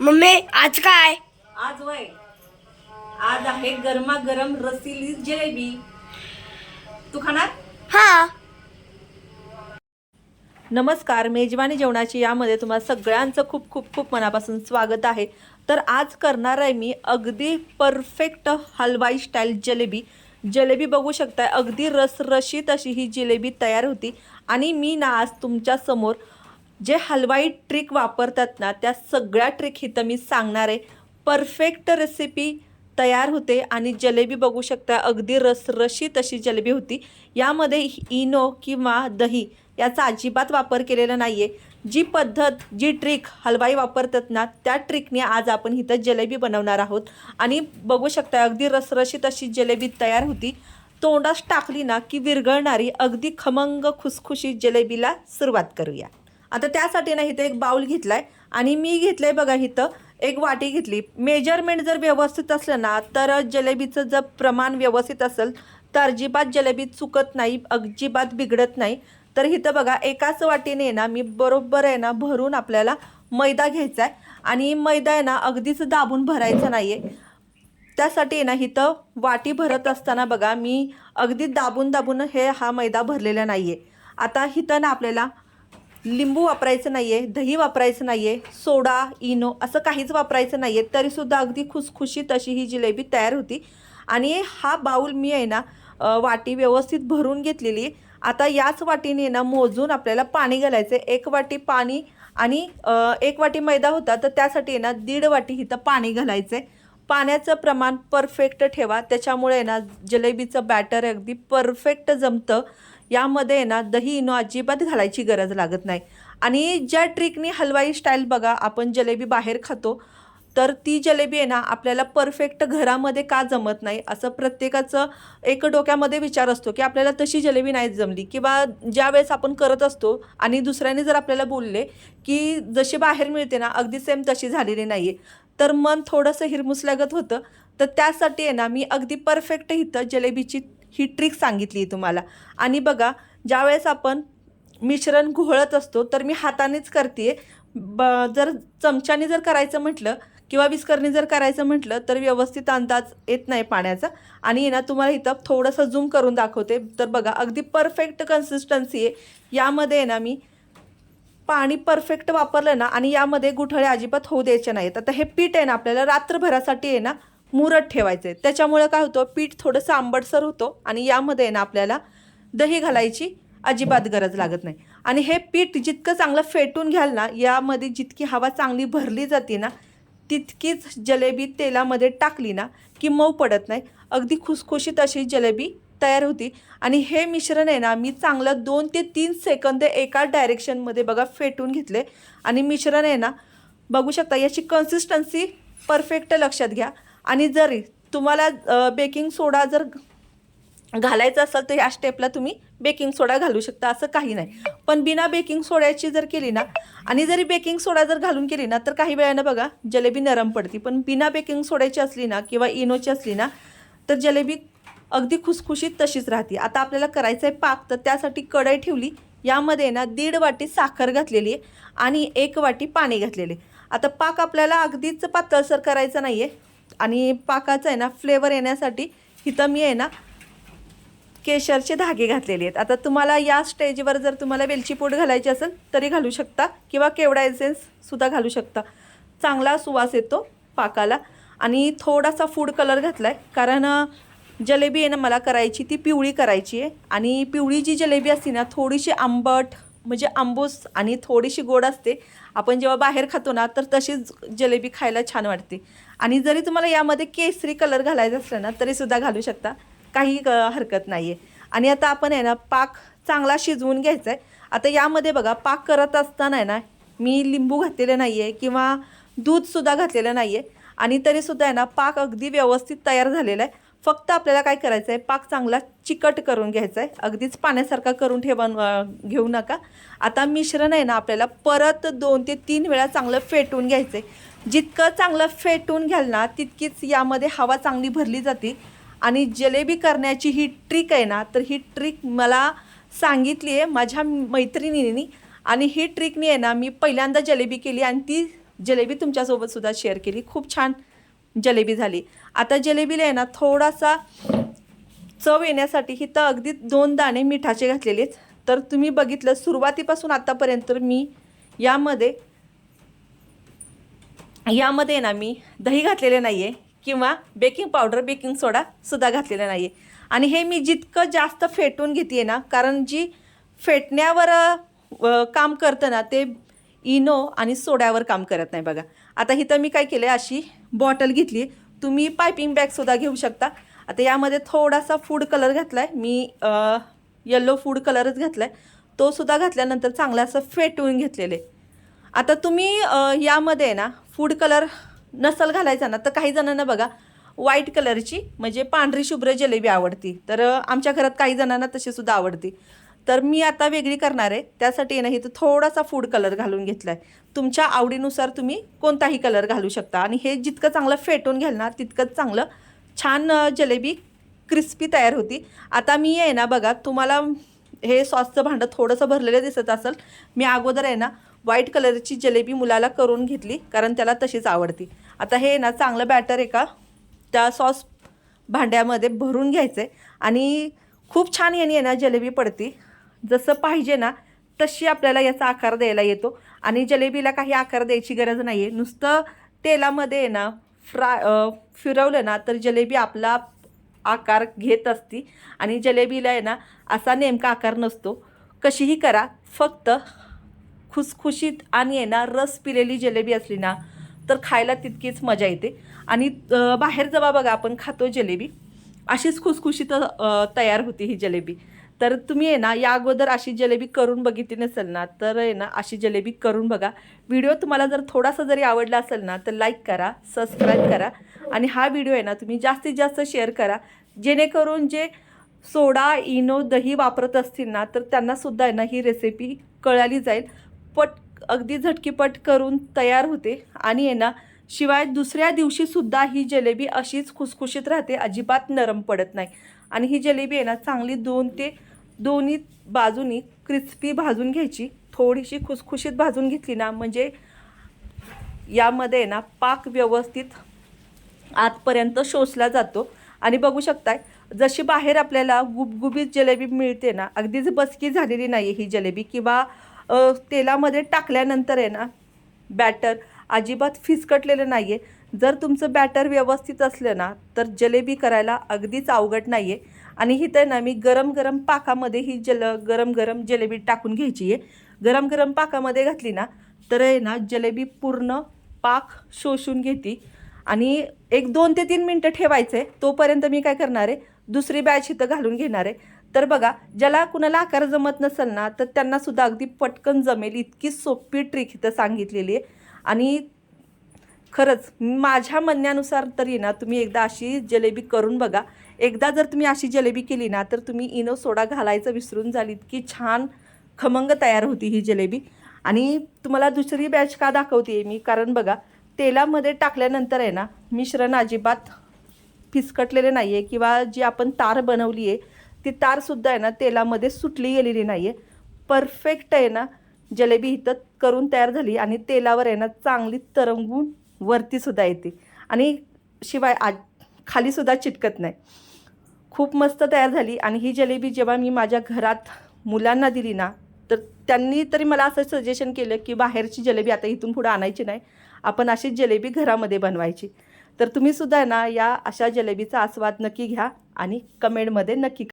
Mummy आज काय? आज वय. आज आहे गरमागरम रसिली जिलेबी. तू खाणार? हा. नमस्कार मेजवानी जेवणाची यामध्ये तुम्हाला सगळ्यांचं खूप खूप खूप मनापासून स्वागत आहे. तर आज करणार आहे मी अगदी परफेक्ट हलवाई स्टाईल जलेबी. जलेबी बघू शकताय अगदी रसरशीत अशी ही जिलेबी तयार होती. आणि मी ना आज तुमच्यासमोर जे हलवाई ट्रिक वापरतात ना त्या सगळ्या ट्रिक इथं मी सांगणार आहे. परफेक्ट रेसिपी तयार होते आणि जलेबी बघू शकता अगदी रसरशीत अशी जलेबी होती. यामध्ये इनो किंवा दही याचा अजिबात वापर केलेला नाही आहे जी पद्धत जी ट्रिक हलवाई वापरतात ना त्या ट्रिकने आज आपण इथं जलेबी बनवणार आहोत. आणि बघू शकता अगदी रसरशीत अशी जलेबी तयार होती. तोंडास टाकली ना की विरघळणारी अगदी खमंग खुसखुशी जलेबीला सुरुवात करूया. आता त्यासाठी ना इथं एक बाऊल घेतलाय. आणि मी घेतलंय बघा इथं एक वाटी घेतली. मेजरमेंट जर व्यवस्थित असलं ना तर जलेबीचं जर प्रमाण व्यवस्थित असेल तर अजिबात जलेबी चुकत नाही अजिबात बिघडत नाही. तर इथं बघा एकाच वाटीने ना मी बरोबर आहे ना भरून आपल्याला मैदा घ्यायचा आहे आणि मैदा आहे ना अगदीच दाबून भरायचा नाही आहे त्यासाठी ना इथं वाटी भरत असताना बघा मी अगदी दाबून दाबून हे हा मैदा भरलेला नाही आहे आता इथं ना आपल्याला लिंबू वापरायचं नाही आहे दही वापरायचं नाही आहे सोडा इनो असं काहीच वापरायचं नाही आहे तरीसुद्धा अगदी खुसखुशीत अशी ही जिलेबी तयार होती. आणि हा बाऊल मी आहे ना वाटी व्यवस्थित भरून घेतलेली आता याच वाटीने ना मोजून आपल्याला पाणी घालायचं आहे एक वाटी पाणी आणि एक वाटी मैदा होता तर त्यासाठी आहे ना दीड वाटी इथं पाणी घालायचं आहे पाण्याचं प्रमाण परफेक्ट ठेवा. त्याच्यामुळे आहे ना जिलेबीचं बॅटर अगदी परफेक्ट जमतं. यामध्ये आहे ना दही इनो अजिबात घालायची गरज लागत नाही. आणि ज्या ट्रिकनी हलवाई स्टाईल बघा आपण जलेबी बाहेर खातो तर ती जलेबी आहे ना आपल्याला परफेक्ट घरामध्ये का जमत नाही? असं प्रत्येकाचं एक डोक्यामध्ये विचार असतो की आपल्याला तशी जलेबी नाही जमली किंवा ज्या वेळेस आपण करत असतो आणि दुसऱ्याने जर आपल्याला बोलले की जशी बाहेर मिळते ना अगदी सेम तशी झालेली नाही आहे तर मन थोडंसं हिरमुसल्यागत होतं. तर त्यासाठी आहे ना मी अगदी परफेक्ट इथं जलेबीची ही ट्रिक सांगितली आहे तुम्हाला. आणि बघा ज्यावेळेस आपण मिश्रण घोळत असतो तर मी हातानेच करते ब जर चमच्याने जर करायचं म्हटलं किंवा विस्करणी जर करायचं म्हटलं तर व्यवस्थित अंदाज येत नाही पाण्याचा. आणि ना तुम्हाला इथं थोडंसं झूम करून दाखवते. तर बघा अगदी परफेक्ट कन्सिस्टन्सी आहे. यामध्ये आहे ना मी पाणी परफेक्ट वापरलं ना आणि यामध्ये गुठळे अजिबात होऊ द्यायचे नाहीत. आता हे पीठ आहे ना आपल्याला रात्रभरासाठी आहे ना मुरत ठेवायचं. आहे त्याच्यामुळं काय होतं पीठ थोडंसं आंबटसर होतं आणि यामध्ये आहे ना आपल्याला दही घालायची अजिबात गरज लागत नाही. आणि हे पीठ जितकं चांगलं फेटून घ्याल ना यामध्ये जितकी हवा चांगली भरली जाते ना तितकीच जलेबी तेलामध्ये टाकली ना की मऊ पडत नाही. अगदी खुसखुशीत अशी जलेबी तयार होती. आणि हे मिश्रण आहे ना मी चांगलं दोन ते तीन सेकंद एका डायरेक्शनमध्ये बघा फेटून घेतले. आणि मिश्रण आहे ना बघू शकता याची कन्सिस्टन्सी परफेक्ट लक्षात घ्या. आणि जरी तुम्हाला बेकिंग सोडा जर घालायचं असेल तर ह्या स्टेपला तुम्ही बेकिंग सोडा घालू शकता असं काही नाही. पण बिना बेकिंग सोड्याची जर केली ना आणि जरी बेकिंग सोडा जर घालून केली ना तर काही वेळानं बघा जलेबी नरम पडते. पण बिना बेकिंग सोड्याची असली ना किंवा इनोची असली ना तर जलेबी अगदी खुसखुशीत तशीच राहते. आता आपल्याला करायचं आहे पाक तर त्यासाठी कढई ठेवली. यामध्ये ना दीड वाटी साखर घातलेली आहे आणि एक वाटी पाणी घातलेले आता पाक आपल्याला अगदीच पातळसर करायचं नाही आहे आणि पाकाचं आहे ना फ्लेवर येण्यासाठी इथं मी आहे ना केशरचे धागे घातलेले आहेत. आता तुम्हाला या स्टेजवर जर तुम्हाला वेलची पूड घालायची असेल तरी घालू शकता किंवा केवडा एसेन्ससुद्धा घालू शकता. चांगला सुवास येतो पाकाला. आणि थोडासा फूड कलर घातला आहे कारण जलेबी आहे ना मला करायची ती पिवळी करायची आहे. आणि पिवळी जी जलेबी असते ना थोडीशी आंबट म्हणजे आंबूस आणि थोडीशी गोड असते. आपण जेव्हा बाहेर खातो ना तर तशीच जलेबी खायला छान वाटते. आणि जरी तुम्हाला यामध्ये केसरी कलर घालायचा असला ना तरीसुद्धा घालू शकता. काही क हरकत नाही आहे आणि आता आपण आहे ना पाक चांगला शिजवून घ्यायचा आहे आता यामध्ये बघा पाक करत असताना आहे ना मी लिंबू घातलेलं नाही आहे किंवा दूधसुद्धा घातलेलं नाही आहे आणि तरीसुद्धा आहे ना पाक अगदी व्यवस्थित तयार झालेला आहे. फक्त आपल्याला काय करायचं आहे पाक चांगला चिकट करून घ्यायचा आहे अगदीच पाण्यासारखा करून ठेवा घेऊ नका. आता मिश्रण आहे ना आपल्याला परत दोन ते तीन वेळा चांगलं फेटून घ्यायचं आहे जितकं चांगलं फेटून घ्याल ना तितकीच यामध्ये हवा चांगली भरली जाते. आणि जलेबी करण्याची ही ट्रिक आहे ना तर ही ट्रिक मला सांगितली आहे माझ्या मैत्रिणींनी. आणि ही ट्रिकनी आहे ना मी पहिल्यांदा जलेबी केली आणि ती जलेबी तुमच्यासोबत सुद्धा शेअर केली. खूप छान जलेबी झाली. आता जिलेबीला आहे ना थोडासा चव येण्यासाठी ही तर अगदी दोन दाणे मिठाचे घातलेले आहेत तर तुम्ही बघितलं सुरुवातीपासून आत्तापर्यंत मी यामध्ये यामध्ये ना मी दही घातलेले नाही आहे किंवा बेकिंग पावडर बेकिंग सोडा सुद्धा घातलेला नाही आहे आणि हे मी जितकं जास्त फेटून घेते ना कारण जी फेटण्यावर काम करतं ना ते इनो आणि सोड्यावर काम करत नाही बघा. आता इथं मी काय केलं आहे अशी बॉटल घेतली तुम्ही पायपिंग बॅगसुद्धा घेऊ शकता. आता यामध्ये थोडासा फूड कलर घातला आहे मी येलो फूड कलरच घातला आहे तो सुद्धा घातल्यानंतर चांगला असं फेटवून घेतलेलं. आहे आता तुम्ही यामध्ये ना फूड कलर नसल घालायचा ना तर काही जणांना बघा व्हाईट कलरची म्हणजे पांढरी शुभ्र जलेबी आवडती. तर आमच्या घरात काही जणांना तशीसुद्धा आवडती. तर मी आता वेगळी करणार आहे. त्यासाठी ना इथं थोडासा फूड कलर घालून घेतला आहे तुमच्या आवडीनुसार तुम्ही कोणताही कलर घालू शकता. आणि हे जितकं चांगलं फेटून घ्याल ना तितकंच चांगलं छान जलेबी क्रिस्पी तयार होती. आता मी आहे ना बघा तुम्हाला हे सॉसचं भांडं थोडंसं भरलेलं दिसत असेल. मी अगोदर आहे ना व्हाईट कलरची जलेबी मुलाला करून घेतली कारण त्याला तशीच आवडती. आता हे ना चांगलं बॅटर आहे का त्या सॉस भांड्यामध्ये भरून घ्यायचं आहे आणि खूप छान याने आहे ना जलेबी पडती. जसं पाहिजे ना तशी आपल्याला याचा आकार द्यायला येतो. आणि जलेबीला काही आकार द्यायची गरज नाही आहे नुसतं तेलामध्ये आहे ना फ्राय फिरवलं ना तर जलेबी आपला आकार घेत असती. आणि जलेबीला आहे ना असा नेमका आकार नसतो. कशीही करा फक्त खुसखुशीत आणि आहे ना रस पिलेली जलेबी असली ना तर खायला तितकीच मजा येते. आणि बाहेर जेव्हा बघा आपण खातो जलेबी अशीच खुसखुशीत तयार होती ही जलेबी. तर तुम्ही आहे ना या अगोदर अशी जलेबी करून बघितली नसेल ना तर आहे ना अशी जलेबी करून बघा. व्हिडिओ तुम्हाला जर थोडासा जरी आवडला असेल ना तर लाईक करा सबस्क्राईब करा आणि हा व्हिडिओ आहे ना तुम्ही जास्तीत जास्त शेअर करा. जेणेकरून जे सोडा इनो दही वापरत असतील ना तर त्यांनासुद्धा आहे ना ही रेसिपी कळाली जाईल. पट अगदी झटकीपट करून तयार होते. आणि आहे ना शिवाय दुसऱ्या दिवशीसुद्धा ही जलेबी अशीच खुसखुशीत राहते अजिबात नरम पडत नाही. आणि ही जलेबी आहे ना चांगली दोन ते दोन्ही बाजूनी क्रिस्पी भाजून घ्यायची. थोडीशी खुसखुशीत भाजून घेतली ना म्हणजे यामध्ये आहे ना पाक व्यवस्थित आतपर्यंत शोषला जातो. आणि बघू शकताय जशी बाहेर आपल्याला गुबगुबीत जलेबी मिळते ना अगदीच बसकी झालेली नाही ही जलेबी. किंवा तेलामध्ये टाकल्यानंतर आहे ना बॅटर अजिबात फिसकटलेलं नाही आहे जर तुमचं बॅटर व्यवस्थित असलं ना तर जलेबी करायला अगदीच अवघड नाही आहे आणि इथं ना मी गरम गरम पाकामध्ये ही जल गरम गरम जलेबी टाकून घ्यायची आहे. गरम गरम पाकामध्ये घातली ना तर आहे ना जलेबी पूर्ण पाक शोषून घेते. आणि एक दोन ते तीन मिनटं ठेवायचं आहे तोपर्यंत मी काय करणार आहे दुसरी बॅच इथं घालून घेणार आहे. तर बघा ज्याला कुणाला आकार जमत नसेल ना तर त्यांनासुद्धा अगदी पटकन जमेल. इतकी सोपी ट्रिक इथं सांगितलेली आहे. आणि खरंच माझ्या म्हणण्यानुसार तरी ना तुम्ही एकदा अशी जलेबी करून बघा. एकदा जर तुम्ही अशी जलेबी केली ना तर तुम्ही इनो सोडा घालायचं विसरून झालीत की छान खमंग तयार होती ही जलेबी. आणि तुम्हाला दुसरी बॅच का दाखवते मी? कारण बघा तेलामध्ये टाकल्यानंतर आहे ना मिश्रण अजिबात फिसकटलेले नाही आहे किंवा जी आपण तार बनवली आहे ती तारसुद्धा आहे ना तेलामध्ये सुटली गेलेली नाही आहे परफेक्ट आहे ना जलेबी इथं करून तयार झाली आणि तेलावर आहे ना चांगली तरंगून वरतीसुद्धा येते. आणि शिवाय आज खालीसुद्धा चिटकत नाही. खूप मस्त तयार झाली. आणि ही जलेबी जेव्हा मी माझ्या घरात मुलांना दिली ना तर त्यांनी तरी मला असं सजेशन केलं की बाहेरची जलेबी आता इथून पुढं आणायची नाही. आपण अशीच जलेबी घरामध्ये बनवायची. तर तुम्हीसुद्धा ना या अशा जलेबीचा आस्वाद नक्की घ्या आणि कमेंटमध्ये नक्की